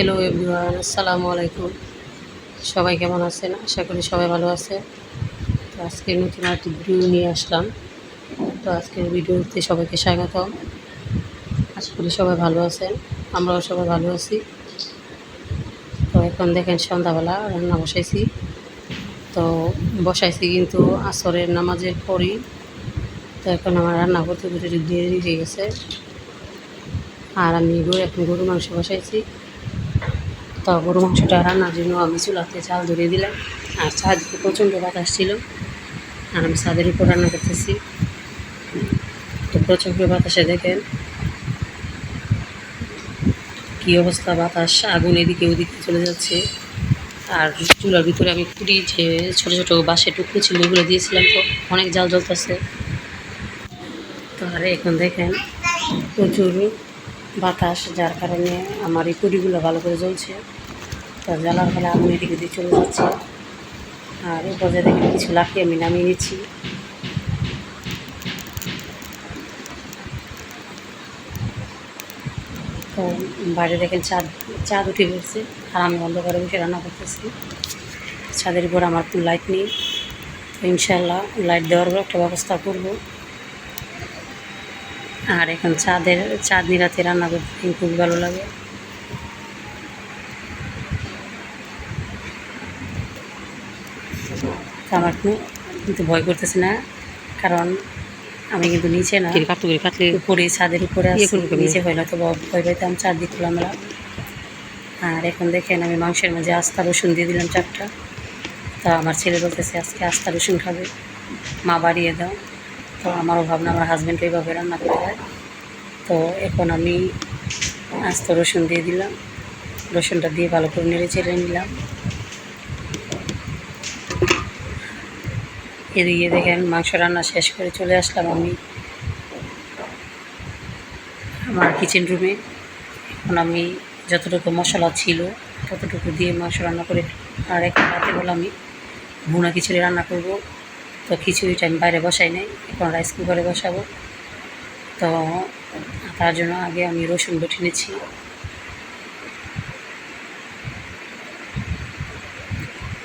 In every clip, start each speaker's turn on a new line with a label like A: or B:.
A: Hello everyone আসসালামু আলাইকুম সবাই কেমন আছেন? আশা করি সবাই ভালো আছে। তো আজকে নতুন একটি ভিডিও নিয়ে আসলাম। তো আজকের ভিডিওতে সবাইকে স্বাগত আশা করি সবাই ভালো আছেন। আমরাও সবাই ভালো আছি। তো এখন দেখেন সন্ধ্যাবেলা, রান্না বসাইছি। তো বসাইছি কিন্তু আসরের নামাজের পরই। তো এখন আমার রান্না করতে করতে দেরি হয়ে গেছে। আর আমি এখন গরু মাংস বসাইছি। তো গরু মাংসটা রান্নার জন্য আমি চুলাতে চাল ধরিয়ে দিলাম। আর চারদিকে প্রচণ্ড বাতাস ছিল। আর আমি ছাদের উপর রান্না করতেছি। তো প্রচণ্ড বাতাসে দেখেন। কী অবস্থা বাতাস। আগুন এদিকে ওদিকে চলে যাচ্ছে। আর চুলার ভিতরে আমি কুড়ি যে ছোটো ছোটো বাঁশের টুকরো ছিল এগুলো দিয়েছিলাম তো অনেক জাল জ্বলতেছে। তো আর এখন দেখেন, প্রচুর বাতাস, যার কারণে আমার এই কুড়িগুলো ভালো করে জ্বলছে। তো জ্বালার ফলে আগুন এদিকে দিয়ে চলে যাচ্ছে। আর পর্যায়ে দেখেন কিছু লাঠি আমি নামিয়ে নিচ্ছি। তো বাইরে দেখেন চাঁদ চাঁদ উঠে পড়ছে আর আমি অন্ধকারে বসে রান্না করতেছি। ছাদের উপর আমার তো লাইট নেই। ইনশাল্লাহ লাইট দেওয়ার একটা ব্যবস্থা করব। আর এখন চাঁদের চাঁদনি রাতে রান্না করতে খুবই ভালো লাগে। তো আমার কিন্তু- কিন্তু ভয় করতেছে না কারণ আমি কিন্তু নিচে না উপরে ছাদের উপরে আছি নিচে হয় না তো ভয় পাইতাম চারদিক খোলামেলা। আর এখন দেখেন আমি মাংসের মাঝে আস্তা রসুন দিয়ে দিলাম চারটা। তা আমার ছেলে বলতেছে আজকে আস্তা রসুন খাবে মা বাড়িয়ে দাও। তো আমারও ভাবনা আমার হাজব্যান্ড এইভাবে রান্না করে দেয় তো এখন আমি আস্ত রসুন দিয়ে দিলাম রসুনটা দিয়ে ভালো করে নেড়ে চেড়ে নিলাম। এদিকে দেখেন মাংস রান্না শেষ করে চলে আসলাম আমি আমার কিচেন রুমে এখন আমি যতটুকু মশলা ছিল, ততটুকু দিয়ে মাংস রান্না করে আর এখন রাতে বলে আমি ভুনা খিচুড়ি রান্না করব। তো খিচুড়িটা আমি বাইরে বসাই নাই, এখন রাইস কুকারে বসাবো। তো তার জন্য আগে আমি রসুন বেটে নিচ্ছি।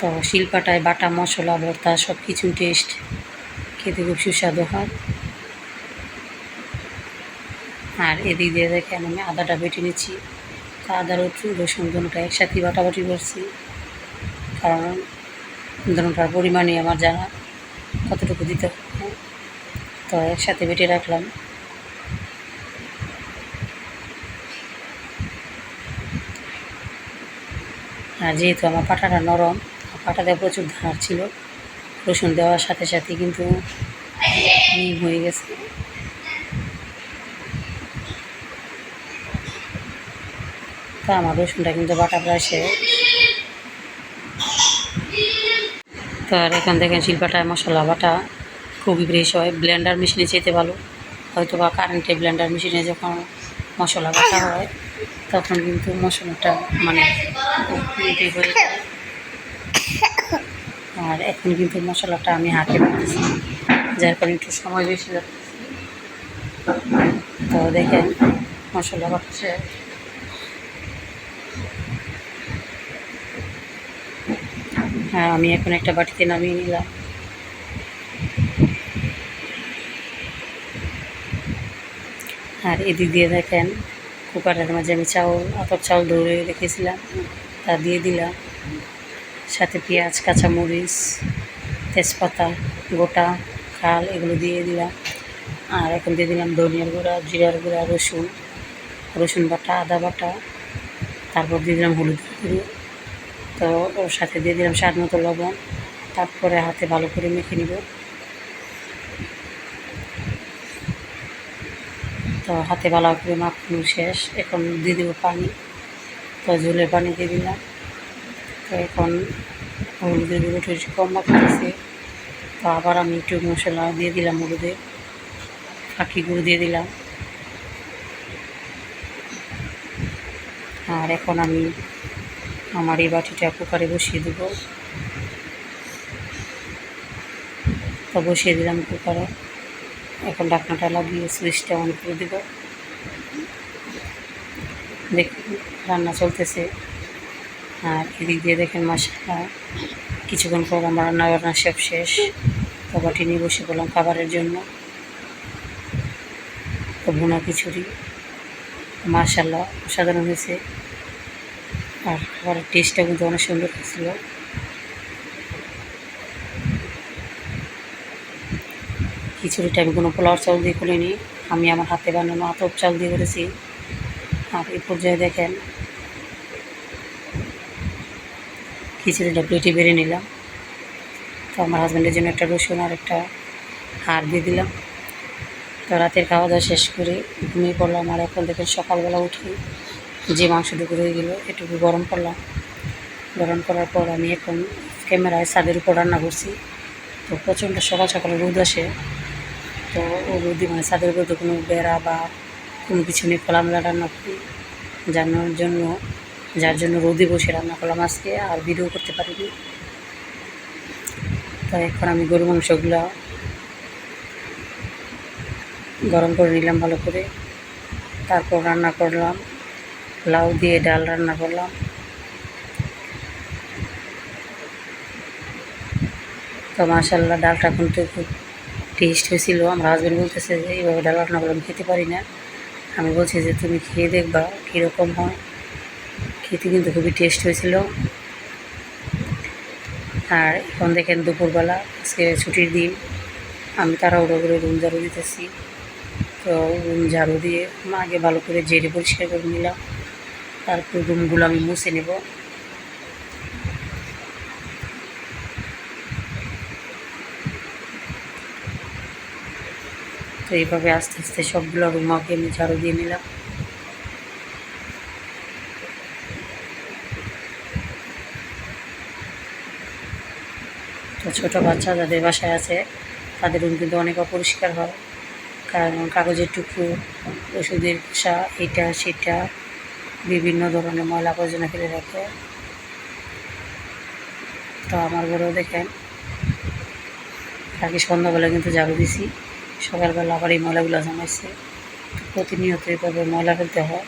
A: তো শিলপাটায় বাটা মশলা, ভর্তা সব কিছু টেস্ট খেতে খুব সুস্বাদু হয়। আর এদিক দিয়ে দেখেন আমি আদাটা বেটে নিচ্ছি। তো আদা, রসুন রসুন দুটোটা একসাথে বাটাবাটি করছি। কারণ দুটোটার পরিমাণই আমার জানা, কতটুকু দিতে হবে। তো একসাথে বেটে রাখলাম। আর যেহেতু আমার পাটাটা নরম পাটাতে প্রচুর ধার ছিল। রসুন দেওয়ার সাথে সাথে কিন্তু হয়ে গেছে। তা আমার রসুনটা কিন্তু বাটা প্রায় শেষ। তো আর এখান দেখেন শিল্পাটায় মশলা বাটা খুবই ফ্রেশ হয়। ব্লেন্ডার মেশিনে যেতে ভালো। হয়তো বা কারেন্টে ব্লেন্ডার মেশিনে যখন মশলা বাটা হয়, তখন কিন্তু মশলাটা মানে হয়ে যায়। আর এখন কিন্তু মশলাটা আমি হাতে বাটতেছি যার কারণে একটু সময় বেশি তো দেখেন, মশলা বাটছে হ্যাঁ আমি এখন একটা বাটিতে নামিয়ে নিলাম। আর এদিক দিয়ে দেখেন, কুকারের মাঝে আমি চাউল, আতপ চাউল ধরে রেখেছিলাম, তা দিয়ে দিলাম। সাথে পেঁয়াজ, কাঁচামরিচ, তেজপাতা, গোটা খাল এগুলো দিয়ে দিলাম। আর এখন দিয়ে দিলাম ধনিয়ার গুঁড়া, জিরার গুঁড়া, রসুন রসুন বাটা, আদা বাটা। তারপর দিয়ে দিলাম হলুদ গুঁড়ো। তো ওর সাথে দিয়ে দিলাম স্বাদ মতো লবণ। তারপরে হাতে ভালো করে মেখে নিব। তো হাতে ভালো করে মাখানো শেষ। এখন দিয়ে দেবো পানি। তো ঝোলের পানি দিয়ে দিলাম। তো এখন হলুদের গুঁড়োটা একটু কম মাখতেছে তো আবার আমি একটু মশলা দিয়ে দিলাম হলুদের ফাঁকি গুঁড়ো দিয়ে দিলাম। আর এখন আমি আমার এই বাটিটা কুকারে বসিয়ে দেব। তো বসিয়ে দিলাম কুকারে। এখন ঢাকনাটা লাগিয়ে সুইচটা অন করে দেব। দেখুন, রান্না চলতেছে। আর এদিক দিয়ে দেখেন মশলা কিছুক্ষণ পর আমার রান্না বান্না সব শেষ। তো বাটি নিয়ে বসে পড়লাম খাবারের জন্য। তো ভুনা খিচুড়ি। মাশাল্লাহ অসাধারণ হয়েছে। আর খাবারের টেস্টটা কিন্তু অনেক সুন্দর হয়েছিল। খিচুড়িটা আমি কোনো পোলাওয়ার চাল দিয়ে করিনি। আমি আমার হাতে বানানো আতপ চাল দিয়ে করেছি। আর এই পর্যায়ে দেখেন খিচুড়িটা প্লেটে বেড়ে নিলাম। তো আমার হাজব্যান্ডের জন্য একটা রসুন আর একটা হাড় দিয়ে দিলাম। তো রাতের খাওয়া দাওয়া শেষ করে ঘুমিয়ে পড়লাম আর এখন দেখেন সকালবেলা উঠে যে মাংস মাংসটুকু রয়ে গেলো, এটুকু গরম করলাম। গরম করার পর আমি এখন ক্যামেরায় ছাদের উপর রান্না করছি। তো প্রচণ্ড সকাল সকালে রোদ আসে। তো ও রোদি মানে ছাদের উপর তো কোনো বেড়া বা কোনো কিছু নেই, খোলামেলা রান্না করি। জানার জন্য যার জন্য রোদে বসে রান্না করলাম আজকে, আর ভিডিও করতে পারিনি। তো এখন আমি গরু মাংসগুলো গরম করে নিলাম ভালো করে। তারপর রান্না করলাম, লাউ দিয়ে ডাল রান্না করলাম। তো মাসাল্লাহ ডালটা কিন্তু খুব টেস্ট হয়েছিল। আমার হাজব্যান্ড বলতেছে যে, এইভাবে ডাল রান্না করলাম খেতে পারি না। আমি বলছি যে, তুমি খেয়ে দেখবা কীরকম হয়। খেতে কিন্তু খুবই টেস্ট হয়েছিল। আর এখন দেখেন দুপুরবেলা, আজকে ছুটির দিন। আমি তাড়াহুড়ো করে রুম ঝাড়ু দিতেছি। তো রুম ঝাড়ু দিয়ে আগে ভালো করে জেরে পরিষ্কার করে নিলাম। তারপর রুমগুলো আমি মুছে নেব। তো এইভাবে আস্তে আস্তে সবগুলো রুম আগে আমি ঝাড়ু দিয়ে নিলাম। তো ছোটো বাচ্চা যাদের বাসায় আছে, তাদের রুম কিন্তু অনেক অপরিষ্কার হয়। কারণ কাগজের টুকরো, ওষুধের খোসা, এটা, সেটা, বিভিন্ন ধরনের ময়লা আবর্জনা ফেলে রাখে। তো আমার বড় দেখেন আগে সন্ধ্যাবেলা কিন্তু ঝাড়ু দিছি। সকালবেলা আবার এই ময়লাগুলো জমাইছে। প্রতিনিয়ত এভাবে ময়লা ফেলতে হয়।